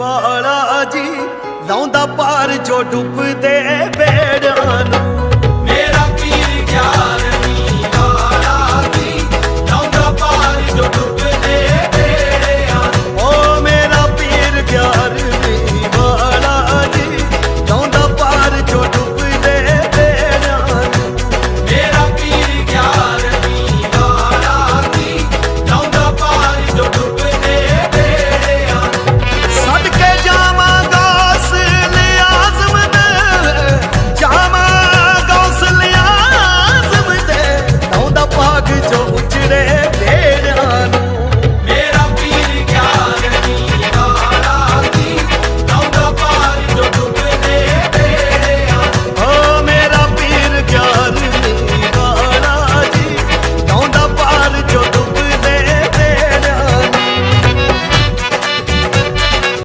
ਵਾਲਾ ਜੀ ਲਾਉਂਦਾ ਪਾਰ ਜੋ ਡੁੱਬਦੇ ਬੇੜਾਂ ਨੂੰ।